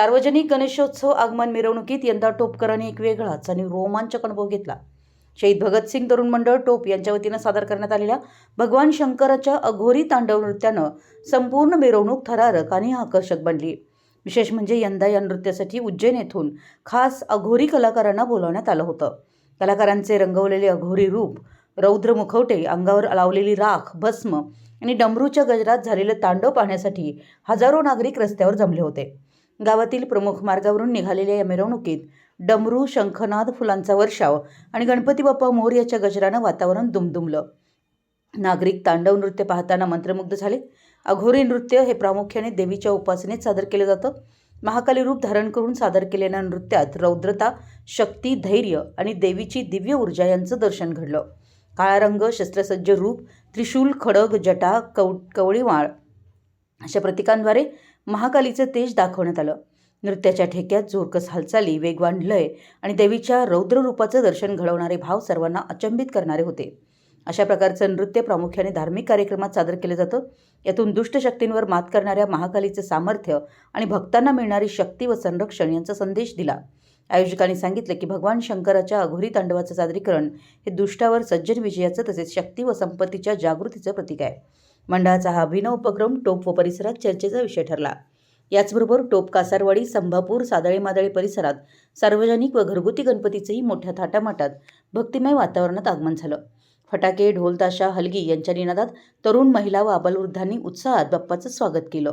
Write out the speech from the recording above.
सार्वजनिक गणेशोत्सव आगमन मिरवणुकीत यंदा टोपकरांनी एक वेगळाच आणि रोमांचक अनुभव घेतला. शहीद भगतसिंग तरुण मंडळ टोप यांच्या वतीनं सादर करण्यात आलेल्या भगवान शंकराच्या अघोरी तांडव नृत्यानं संपूर्ण मिरवणूक थरारक आणि आकर्षक बनली. विशेष म्हणजे यंदा या नृत्यासाठी उज्जैन येथून खास अघोरी कलाकारांना बोलावण्यात आलं होतं. कलाकारांचे रंगवलेले अघोरी रूप रौद्र मुखवटे अंगावर लावलेली राख भस्म आणि डमरूच्या गजरात झालेलं तांडव पाहण्यासाठी हजारो नागरिक रस्त्यावर जमले होते. गावातील प्रमुख मार्गावरून निघालेल्या या मिरवणुकीत डमरू शंखनाद फुलांचा वर्षाव आणि गणपती बाप्पा मोर याच्या गजरानं वातावरण दुमदुमलं. नागरिक तांडव नृत्य पाहताना मंत्रमुग्ध झाले. अघोरी नृत्य हे प्रामुख्याने देवीच्या उपासनेत सादर केलं जातं. महाकाली रूप धारण करून सादर केलेल्या नृत्यात रौद्रता शक्ती धैर्य आणि देवीची दिव्य ऊर्जा यांचं दर्शन घडलं. काळा रंग शस्त्रसज्ज रूप त्रिशूल खडग जटा कव कवळीवाळ अशा प्रतीकांद्वारे महाकालीचं तेज दाखवण्यात आलं. नृत्याच्या ठेक्यात जोरकस हालचाली वेगवान लय आणि देवीच्या रौद्र रूपाचं दर्शन घडवणारे भाव सर्वांना अचंबित करणारे होते. अशा प्रकारचं नृत्य प्रामुख्याने धार्मिक कार्यक्रमात सादर केलं जातं. यातून दुष्टशक्तींवर मात करणाऱ्या महाकालीचं सामर्थ्य आणि भक्तांना मिळणारी शक्ती व संरक्षण यांचा संदेश दिला. आयोजकांनी सांगितलं की भगवान शंकराच्या अघोरी तांडवाचं सादरीकरण हे दुष्टावर सज्जन विजयाचं तसेच शक्ती व संपत्तीच्या जागृतीचं प्रतीक आहे. मंडळाचा हा अभिनव उपक्रम टोप व परिसरात चर्चेचा विषय ठरला. याचबरोबर टोप कासारवाडी संभापूर सादळी मादळी परिसरात सार्वजनिक व घरगुती गणपतीचंही मोठ्या थाटामाटात भक्तिमय वातावरणात आगमन झालं. फटाके ढोलताशा हलगी यांच्या निनादात तरुण महिला व आबालवृद्धांनी उत्साहात बाप्पाचं स्वागत केलं.